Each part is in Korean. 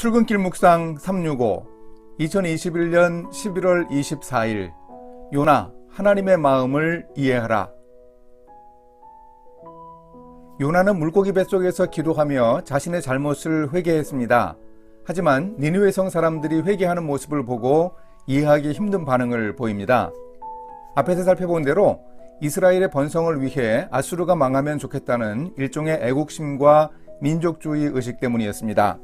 출근길 묵상 365 2021년 11월 24일 요나 하나님의 마음을 이해하라 요나는 물고기 뱃속에서 기도하며 자신의 잘못을 회개했습니다. 하지만 니느웨 성 사람들이 회개하는 모습을 보고 이해하기 힘든 반응을 보입니다. 앞에서 살펴본 대로 이스라엘의 번성을 위해 아수르가 망하면 좋겠다는 일종의 애국심과 민족주의 의식 때문이었습니다.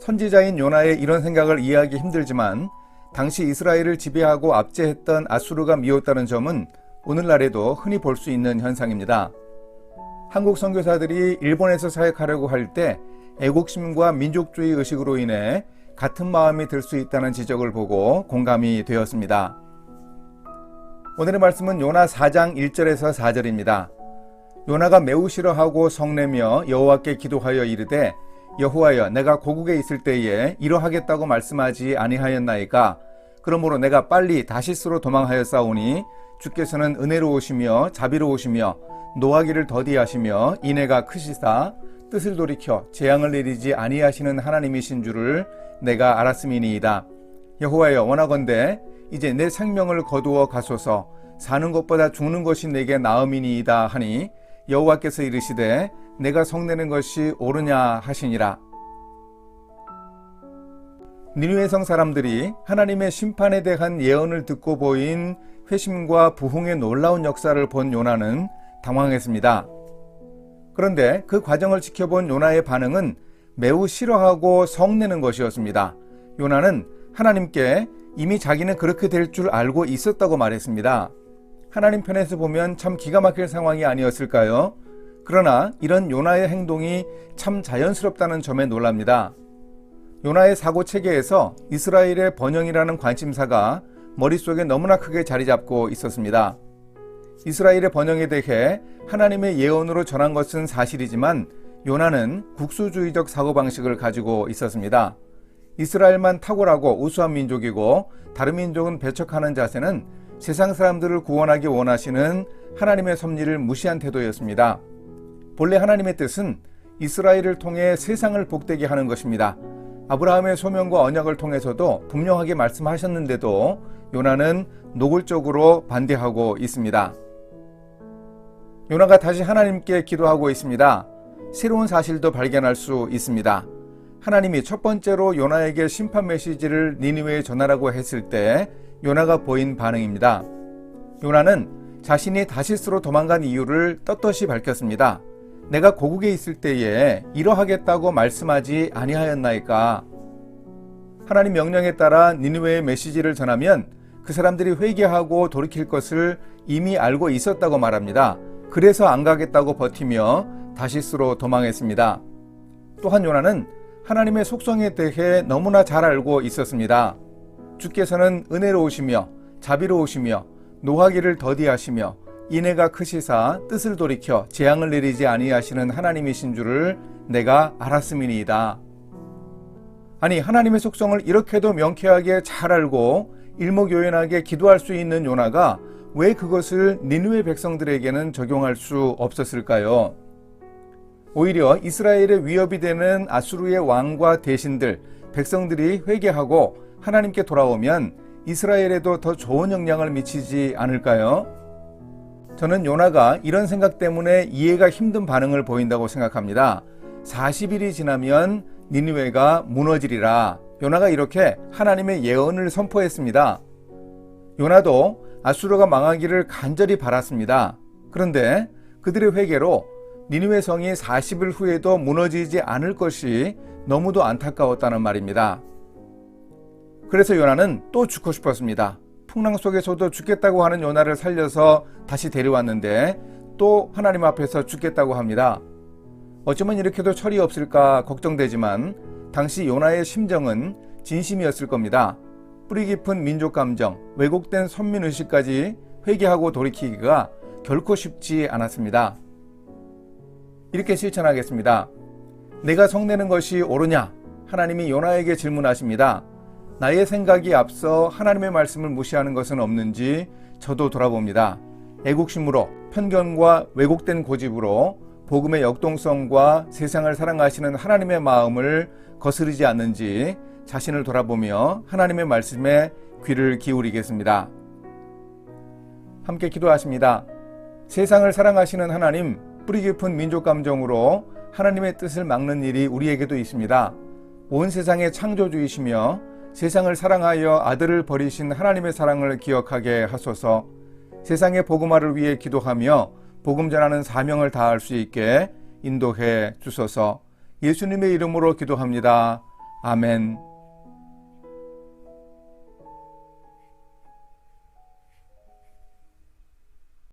선지자인 요나의 이런 생각을 이해하기 힘들지만 당시 이스라엘을 지배하고 압제했던 아수르가 미웠다는 점은 오늘날에도 흔히 볼 수 있는 현상입니다. 한국 선교사들이 일본에서 사역하려고 할 때 애국심과 민족주의 의식으로 인해 같은 마음이 들 수 있다는 지적을 보고 공감이 되었습니다. 오늘의 말씀은 요나 4장 1절에서 4절입니다. 요나가 매우 싫어하고 성내며 여호와께 기도하여 이르되 여호와여 내가 고국에 있을 때에 이러하겠다고 말씀하지 아니하였나이까 그러므로 내가 빨리 다시스로 도망하였사오니 주께서는 은혜로우시며 자비로우시며 노하기를 더디하시며 인애가 크시사 뜻을 돌이켜 재앙을 내리지 아니하시는 하나님이신 줄을 내가 알았음이니이다. 여호와여 원하건대 이제 내 생명을 거두어 가소서 사는 것보다 죽는 것이 내게 나음이니이다 하니 여호와께서 이르시되 내가 성내는 것이 옳으냐 하시니라. 니누의 성 사람들이 하나님의 심판에 대한 예언을 듣고 보인 회심과 부흥의 놀라운 역사를 본 요나는 당황했습니다. 그런데 그 과정을 지켜본 요나의 반응은 매우 싫어하고 성내는 것이었습니다. 요나는 하나님께 이미 자기는 그렇게 될 줄 알고 있었다고 말했습니다. 하나님 편에서 보면 참 기가 막힐 상황이 아니었을까요? 그러나 이런 요나의 행동이 참 자연스럽다는 점에 놀랍니다. 요나의 사고 체계에서 이스라엘의 번영이라는 관심사가 머릿속에 너무나 크게 자리 잡고 있었습니다. 이스라엘의 번영에 대해 하나님의 예언으로 전한 것은 사실이지만 요나는 국수주의적 사고방식을 가지고 있었습니다. 이스라엘만 탁월하고 우수한 민족이고 다른 민족은 배척하는 자세는 세상 사람들을 구원하기 원하시는 하나님의 섭리를 무시한 태도였습니다. 본래 하나님의 뜻은 이스라엘을 통해 세상을 복되게 하는 것입니다. 아브라함의 소명과 언약을 통해서도 분명하게 말씀하셨는데도 요나는 노골적으로 반대하고 있습니다. 요나가 다시 하나님께 기도하고 있습니다. 새로운 사실도 발견할 수 있습니다. 하나님이 첫 번째로 요나에게 심판 메시지를 니느웨에 전하라고 했을 때 요나가 보인 반응입니다. 요나는 자신이 다시스로 도망간 이유를 떳떳이 밝혔습니다. 내가 고국에 있을 때에 이러하겠다고 말씀하지 아니하였나이까. 하나님 명령에 따라 니느웨의 메시지를 전하면 그 사람들이 회개하고 돌이킬 것을 이미 알고 있었다고 말합니다. 그래서 안 가겠다고 버티며 다시스로 도망했습니다. 또한 요나는 하나님의 속성에 대해 너무나 잘 알고 있었습니다. 주께서는 은혜로우시며 자비로우시며 노하기를 더디하시며 인애가 크시사 뜻을 돌이켜 재앙을 내리지 아니하시는 하나님이신 줄을 내가 알았음이니이다. 아니 하나님의 속성을 이렇게도 명쾌하게 잘 알고 일목요연하게 기도할 수 있는 요나가 왜 그것을 니누의 백성들에게는 적용할 수 없었을까요? 오히려 이스라엘의 위협이 되는 아수르의 왕과 대신들, 백성들이 회개하고 하나님께 돌아오면 이스라엘에도 더 좋은 영향을 미치지 않을까요? 저는 요나가 이런 생각 때문에 이해가 힘든 반응을 보인다고 생각합니다. 40일이 지나면 니느웨가 무너지리라. 요나가 이렇게 하나님의 예언을 선포했습니다. 요나도 아수르가 망하기를 간절히 바랐습니다. 그런데 그들의 회개로 니느웨 성이 40일 후에도 무너지지 않을 것이 너무도 안타까웠다는 말입니다. 그래서 요나는 또 죽고 싶었습니다. 풍랑 속에서도 죽겠다고 하는 요나를 살려서 다시 데려왔는데 또 하나님 앞에서 죽겠다고 합니다. 어쩌면 이렇게도 철이 없을까 걱정되지만 당시 요나의 심정은 진심이었을 겁니다. 뿌리 깊은 민족 감정, 왜곡된 선민 의식까지 회개하고 돌이키기가 결코 쉽지 않았습니다. 이렇게 실천하겠습니다. 내가 성내는 것이 옳으냐? 하나님이 요나에게 질문하십니다. 나의 생각이 앞서 하나님의 말씀을 무시하는 것은 없는지 저도 돌아봅니다. 애국심으로 편견과 왜곡된 고집으로 복음의 역동성과 세상을 사랑하시는 하나님의 마음을 거스르지 않는지 자신을 돌아보며 하나님의 말씀에 귀를 기울이겠습니다. 함께 기도하십니다. 세상을 사랑하시는 하나님, 뿌리 깊은 민족 감정으로 하나님의 뜻을 막는 일이 우리에게도 있습니다. 온 세상의 창조주이시며 세상을 사랑하여 아들을 버리신 하나님의 사랑을 기억하게 하소서. 세상의 복음화를 위해 기도하며 복음 전하는 사명을 다할 수 있게 인도해 주소서. 예수님의 이름으로 기도합니다. 아멘.